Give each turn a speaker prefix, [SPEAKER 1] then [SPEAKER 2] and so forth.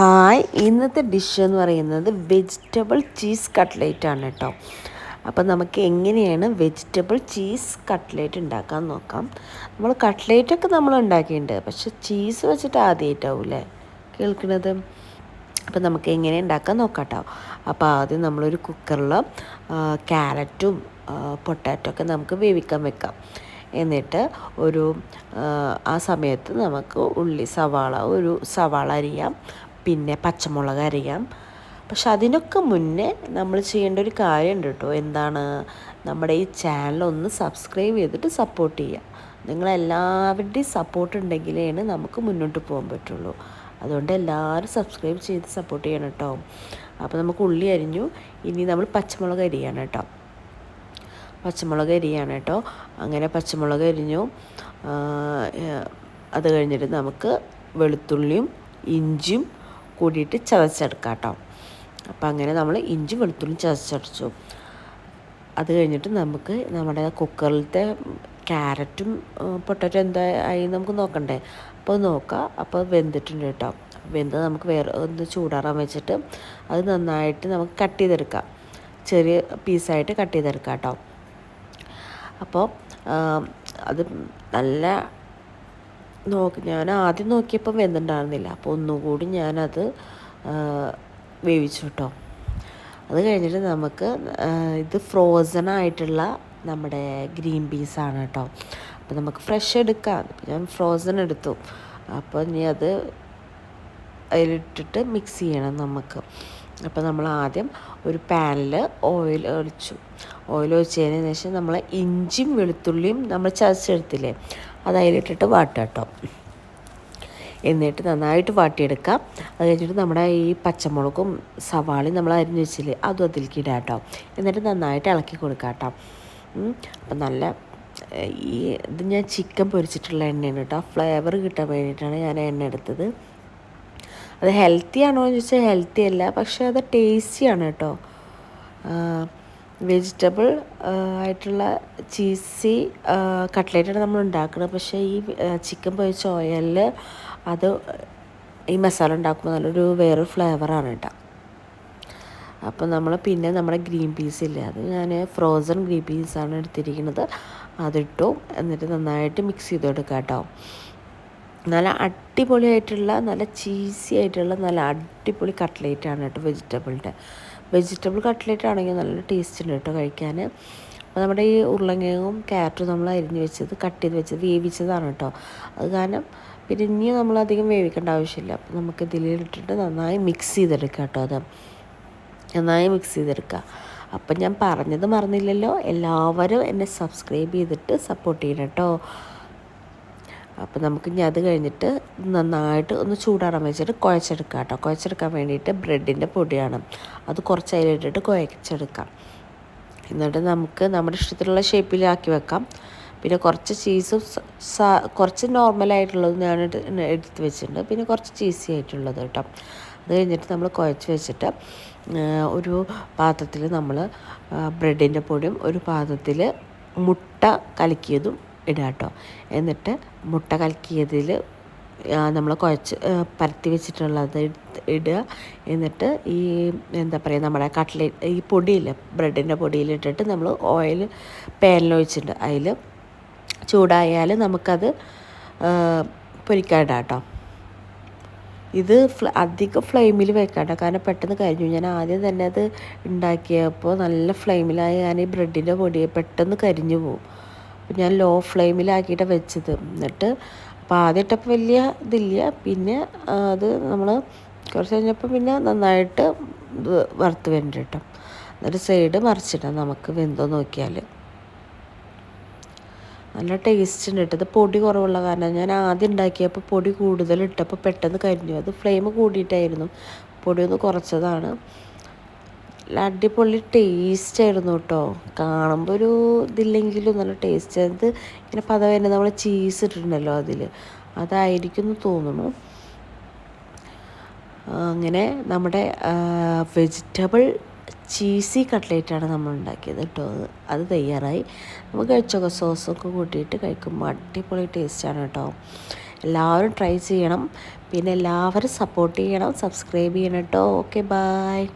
[SPEAKER 1] Hi. ഇന്നത്തെ dish എന്ന് പറയുന്നത് വെജിറ്റബിൾ ചീസ് കട്ട്ലേറ്റ് ആണ് കേട്ടോ അപ്പോൾ നമുക്ക് എങ്ങനെയാണ് വെജിറ്റബിൾ ചീസ് കട്ട്ലേറ്റ് ഉണ്ടാക്കാൻ നോക്കാം. നമ്മൾ കട്ട്ലേറ്റൊക്കെ നമ്മൾ ഉണ്ടാക്കിയിട്ടുണ്ട്. പക്ഷെ ചീസ് വെച്ചിട്ട് ആദ്യമായിട്ടാവൂലേ കേൾക്കുന്നത് അപ്പോൾ നമുക്ക് എങ്ങനെ ഉണ്ടാക്കാൻ നോക്കാം കേട്ടോ അപ്പോൾ ആദ്യം നമ്മളൊരു കുക്കറിൽ ക്യാരറ്റും പൊട്ടാറ്റോ ഒക്കെ നമുക്ക് വേവിക്കാൻ വെക്കാം. എന്നിട്ട് ഒരു ആ സമയത്ത് നമുക്ക് ഉള്ളി സവാള ഒരു സവാള അരിയാം. പിന്നെ പച്ചമുളക് അരയാം. പക്ഷെ അതിനൊക്കെ മുന്നേ നമ്മൾ ചെയ്യേണ്ട ഒരു കാര്യമുണ്ട് കേട്ടോ. എന്താണ്? നമ്മുടെ ഈ ചാനൽ ഒന്ന് സബ്സ്ക്രൈബ് ചെയ്തിട്ട് സപ്പോർട്ട് ചെയ്യുക. നിങ്ങളെല്ലാവരുടെയും സപ്പോർട്ട് ഉണ്ടെങ്കിലാണ് നമുക്ക് മുന്നോട്ട് പോകാൻ പറ്റുള്ളൂ. അതുകൊണ്ട് എല്ലാവരും സബ്സ്ക്രൈബ് ചെയ്ത് സപ്പോർട്ട് ചെയ്യണം കേട്ടോ. അപ്പോൾ നമുക്ക് ഉള്ളി അരിഞ്ഞു. ഇനി നമ്മൾ പച്ചമുളക് അരിയാണ് കേട്ടോ. പച്ചമുളക് അരിയാണ് കേട്ടോ. അങ്ങനെ പച്ചമുളക് അരിഞ്ഞു. അത് കഴിഞ്ഞിട്ട് നമുക്ക് വെളുത്തുള്ളിയും ഇഞ്ചിയും കൂടിയിട്ട് ചതച്ചെടുക്കാം കേട്ടോ അപ്പം അങ്ങനെ നമ്മൾ ഇഞ്ചി വെളുത്തുള്ളി ചതച്ചടച്ചു. അത് കഴിഞ്ഞിട്ട് നമുക്ക് നമ്മുടെ കുക്കറിലത്തെ ക്യാരറ്റും പൊട്ടറ്റോ എന്താ ആയി നമുക്ക് നോക്കണ്ടേ? അപ്പോൾ നോക്കുക അപ്പോൾ വെന്തിട്ടുണ്ട് കേട്ടോ. വെന്ത് നമുക്ക് വേറെ ഒന്ന് ചൂടാറാൻ വെച്ചിട്ട് അത് നന്നായിട്ട് നമുക്ക് കട്ട് ചെയ്തെടുക്കാം. ചെറിയ പീസായിട്ട് കട്ട് ചെയ്തെടുക്കാം കേട്ടോ. അപ്പോൾ അത് നല്ല നോക്കി ഞാൻ ആദ്യം നോക്കിയപ്പം വെന്തുണ്ടായിരുന്നില്ല അപ്പോൾ ഒന്നുകൂടി ഞാനത് വേവിച്ചു കേട്ടോ. അത് കഴിഞ്ഞിട്ട് നമുക്ക് ഇത് ഫ്രോസൺ ആയിട്ടുള്ള നമ്മുടെ ഗ്രീൻ പീസാണ് കേട്ടോ. അപ്പോൾ നമുക്ക് ഫ്രഷ് എടുക്കാം. ഞാൻ ഫ്രോസൺ എടുത്തു. അപ്പോൾ ഇനി അത് അതിലിട്ടിട്ട് മിക്സ് ചെയ്യണം നമുക്ക്. അപ്പോൾ നമ്മൾ ആദ്യം ഒരു പാനിൽ ഓയിൽ ഒഴിച്ചു. ഓയിൽ ഒഴിച്ചതിന് ശേഷം നമ്മൾ ഇഞ്ചിയും വെളുത്തുള്ളിയും നമ്മൾ ചതച്ചെടുത്തില്ലേ? അത് അതിലിട്ടിട്ട് വാട്ടുക കേട്ടോ. എന്നിട്ട് നന്നായിട്ട് വാട്ടിയെടുക്കാം അത് കഴിഞ്ഞിട്ട് നമ്മുടെ ഈ പച്ചമുളകും സവാളയും നമ്മൾ അരിഞ്ഞ് വെച്ചില്ലേ അതും അതിലേക്ക് ഇടുക കേട്ടോ. എന്നിട്ട് നന്നായിട്ട് ഇളക്കി കൊടുക്കാം കേട്ടോ. അപ്പം നല്ല ഈ ഇത് ഞാൻ ചിക്കൻ പൊരിച്ചിട്ടുള്ള എണ്ണയാണ് കേട്ടോ. ഫ്ലേവർ കിട്ടാൻ വേണ്ടിയിട്ടാണ് ഞാൻ എണ്ണ എടുത്തത്. അത് ഹെൽത്തി ആണോ എന്ന് ചോദിച്ചാൽ ഹെൽത്തി അല്ല പക്ഷേ അത് ടേസ്റ്റിയാണ് കേട്ടോ. വെജിറ്റബിൾ ആയിട്ടുള്ള ചീസി കട്ട്ലേറ്റാണ് നമ്മൾ ഉണ്ടാക്കുന്നത് പക്ഷേ ഈ ചിക്കൻ പൊരിച്ച ഓയിലിൽ അത് ഈ മസാല ഉണ്ടാക്കുമ്പോൾ നല്ലൊരു വേറൊരു ഫ്ലേവറാണ് കേട്ടോ. അപ്പോൾ നമ്മൾ പിന്നെ നമ്മുടെ ഗ്രീൻ പീസ് ഇല്ലേ അത് ഞാൻ ഫ്രോസൺ ഗ്രീൻ പീസാണ് എടുത്തിരിക്കുന്നത്. അതിട്ടു എന്നിട്ട് നന്നായിട്ട് മിക്സ് ചെയ്ത് കൊടുക്കാം കേട്ടോ. നല്ല അടിപൊളിയായിട്ടുള്ള നല്ല ചീസി ആയിട്ടുള്ള നല്ല അടിപൊളി കട്ട്ലേറ്റാണ് കേട്ടോ വെജിറ്റബിളിന്റെ. വെജിറ്റബിൾ കട്ട്ലേറ്റ് ആണെങ്കിൽ നല്ല ടേസ്റ്റ് ഉണ്ട് കേട്ടോ കഴിക്കാൻ. അപ്പോൾ നമ്മുടെ ഈ ഉരുളങ്കിഴങ്ങും ക്യാരറ്റും നമ്മൾ അരിഞ്ഞ് വെച്ചത് കട്ട് ചെയ്ത് വെച്ചത് വേവിച്ചതാണ് കേട്ടോ. അത് കാരണം പിന്നെ ഇനിയും നമ്മളധികം വേവിക്കേണ്ട ആവശ്യമില്ല. അപ്പോൾ നമുക്ക് ഇതിലിട്ടിട്ട് നന്നായി മിക്സ് ചെയ്തെടുക്കാം കേട്ടോ അത്. നന്നായി മിക്സ് ചെയ്തെടുക്കുക അപ്പം ഞാൻ പറഞ്ഞത് മറന്നില്ലല്ലോ. എല്ലാവരും എന്നെ സബ്സ്ക്രൈബ് ചെയ്തിട്ട് സപ്പോർട്ട് ചെയ്യണം കേട്ടോ. അപ്പോൾ നമുക്ക് ഇനി അത് കഴിഞ്ഞിട്ട് നന്നായിട്ട് ഒന്ന് ചൂടാറാൻ വെച്ചിട്ട് കുഴച്ചെടുക്കാം കേട്ടോ. കുഴച്ചെടുക്കാൻ വേണ്ടിയിട്ട് ബ്രെഡിന്റെ പൊടിയാണ്. അത് കുറച്ച് അതിലിട്ടിട്ട് കുഴച്ചെടുക്കാം. എന്നിട്ട് നമുക്ക് നമ്മുടെ ഇഷ്ടത്തിലുള്ള ഷേപ്പിലാക്കി വെക്കാം. പിന്നെ കുറച്ച് ചീസും കുറച്ച് നോർമലായിട്ടുള്ളത് ഞാൻ എടുത്ത് വെച്ചിട്ടുണ്ട്. പിന്നെ കുറച്ച് ചീസി ആയിട്ടുള്ളത് കേട്ടോ. അത് കഴിഞ്ഞിട്ട് നമ്മൾ കുഴച്ച് വെച്ചിട്ട് ഒരു പാത്രത്തിൽ നമ്മൾ ബ്രെഡിന്റെ പൊടിയും ഒരു പാത്രത്തിൽ മുട്ട കലക്കിയതും ഇടുക കേട്ടോ എന്നിട്ട് മുട്ട കലക്കിയതിൽ നമ്മൾ കുഴച്ച് പരത്തി വെച്ചിട്ടുള്ളത് ഇടുക. എന്നിട്ട് ഈ എന്താ പറയുക നമ്മുടെ കട്ട്ലേറ്റ് ഈ പൊടിയിൽ ബ്രെഡിന്റെ പൊടിയിലിട്ടിട്ട് നമ്മൾ ഓയിൽ പാനിൽ ഒഴിച്ചിട്ടുണ്ട് അതിൽ ചൂടായാൽ നമുക്കത് പൊരിക്കാടാം കേട്ടോ ഇത് അധികം ഫ്ലെയിമിൽ വെക്കാണ്ട കാരണം പെട്ടെന്ന് കരിഞ്ഞു. ഞാൻ ആദ്യം തന്നെ അത് ഉണ്ടാക്കിയപ്പോൾ നല്ല ഫ്ലെയിമിലായി. ഞാൻ ഈ ബ്രെഡിന്റെ പൊടി പെട്ടെന്ന് കരിഞ്ഞു പോകും അപ്പം ഞാൻ ലോ ഫ്ലെയിമിലാക്കിയിട്ട് വെച്ചത്. എന്നിട്ട് അപ്പോൾ ആദ്യം വലിയ ഇതില്ല. പിന്നെ അത് നമ്മൾ കുറച്ച് കഴിഞ്ഞപ്പോൾ പിന്നെ നന്നായിട്ട് വറുത്ത് വരുന്നുണ്ട് എന്നിട്ട് സൈഡ് മറിച്ചിടാം നമുക്ക് വെന്തോ നോക്കിയാൽ നല്ല ടേസ്റ്റ് ഉണ്ട് കേട്ടോ. ഇത് പൊടി കുറവുള്ള കാരണം ഞാൻ ആദ്യം ഉണ്ടാക്കിയപ്പോൾ പൊടി കൂടുതൽ ഇട്ടപ്പോൾ പെട്ടെന്ന് കരിഞ്ഞു. അത് ഫ്ലെയിം കൂടിയിട്ടായിരുന്നു. പൊടി ഒന്ന് കുറച്ചതാണ്. അടിപൊളി ടേസ്റ്റ് ആയിരുന്നു കേട്ടോ കാണുമ്പോൾ ഒരു ഇതില്ലെങ്കിലും നല്ല ടേസ്റ്റ് അത് ഇങ്ങനെ പദവന്നെ നമ്മൾ ചീസ് ഇട്ടിട്ടുണ്ടല്ലോ അതിൽ അതായിരിക്കും എന്ന് തോന്നുന്നു. അങ്ങനെ നമ്മുടെ വെജിറ്റബിൾ ചീസി കട്ട്ലേറ്റാണ് നമ്മൾ ഉണ്ടാക്കിയത് കേട്ടോ അത് തയ്യാറായി. നമുക്ക് കഴിച്ചൊക്കെ. സോസൊക്കെ കൂട്ടിയിട്ട് കഴിക്കുമ്പോൾ അടിപൊളി ടേസ്റ്റാണ് കേട്ടോ എല്ലാവരും ട്രൈ ചെയ്യണം. പിന്നെ എല്ലാവരും സപ്പോർട്ട് ചെയ്യണം. സബ്സ്ക്രൈബ് ചെയ്യണം കേട്ടോ ഓക്കെ ബായ്